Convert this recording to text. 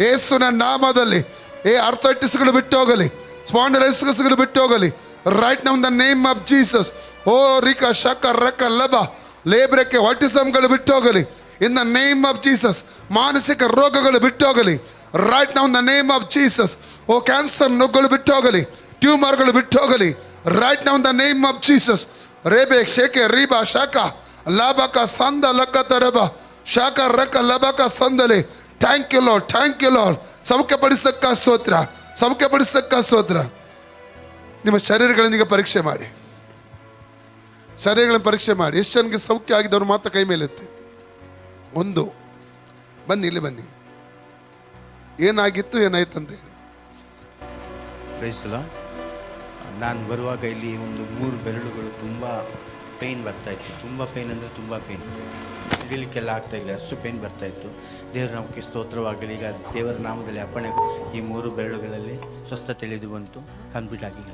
ಯೇಸುವಿನ ನಾಮದಲ್ಲಿ, ಏ ಅರ್ಥೈಟಿಸ್ಗಳು ಬಿಟ್ಟು ಹೋಗಲಿ ಸ್ಪಾಂಡಲೈಸಿಸ್ಗಳು ಬಿಟ್ಟು ಹೋಗಲಿ right now the name of Jesus ಓ ರಿಕ ಶಕ ರಕ ಲಭ, ಲೇಬ್ರಕ್ಕೆ ವಾಟಿಸಮ್ಗಳು ಬಿಟ್ಟು ಹೋಗಲಿ in the name of Jesus ಮಾನಸಿಕ ರೋಗಗಳು ಬಿಟ್ಟು ಹೋಗಲಿ right now the name of Jesus O cancer ನೋಗಳು ಬಿಟ್ಟು ಹೋಗಲಿ ಟ್ಯೂಮರ್ಗಳು ಬಿಟ್ಟು ಹೋಗಲಿ right now the name of Jesus ರೇಬೆ ಶೇಖೆ ರೀಬಾ ಶಾಖ ಲಭಕ, ಸಂದ ಲಕ್ಕ ತರಬ ಶಾಖ ರಕ, ಲಭಕ, ಸಂದಲೆ thank you Lord thank you Lord ಸೌಖ್ಯಪಡಿಸತಕ್ಕ ಸ್ತೋತ್ರ. ಸೌಖ್ಯಪಡಿಸತಕ್ಕ ಸ್ತೋತ್ರ. ನಿಮ್ಮ ಶರೀರಗಳನ್ನೀಗ ಪರೀಕ್ಷೆ ಮಾಡಿ. ಶರೀರಗಳನ್ನು ಪರೀಕ್ಷೆ ಮಾಡಿ. ಎಷ್ಟು ಜನಕ್ಕೆ ಸೌಖ್ಯ ಆಗಿದ್ದವ್ರು ಮಾತ್ರ ಕೈ ಮೇಲೆತ್ತೆ. ಒಂದು, ಬನ್ನಿ, ಇಲ್ಲಿ ಬನ್ನಿ. ಏನಾಗಿತ್ತು ಏನಾಯ್ತಂತೆ ಅಂತ ನಾನು ಬರುವಾಗ ಇಲ್ಲಿ ಒಂದು ಮೂರು ಬೆರಳುಗಳು ತುಂಬ ಪೇಯ್ನ್ ಬರ್ತಾಯಿತ್ತು ತುಂಬ ಪೇಯ್ನ್ ಅಂದರೆ ತುಂಬ ಪೇಯ್ನ್ ಹಿಡಿಲಿಕ್ಕೆಲ್ಲ ಆಗ್ತಾಯಿಲ್ಲ ಅಷ್ಟು ಪೇಯ್ನ್ ಬರ್ತಾಯಿತ್ತು ದೇವರ ನಾಮಕ್ಕೆ ಸ್ತೋತ್ರವಾಗಲಿ. ಈಗ ದೇವರ ನಾಮದಲ್ಲಿ ಅಪ್ಪಣೆ, ಈ ಮೂರು ಬೆರಳುಗಳಲ್ಲಿ ಸ್ವಸ್ಥ ತಿಳಿದು ಬಂತು ಕಂಪ್ಲೀಟ್ ಆಗಿ.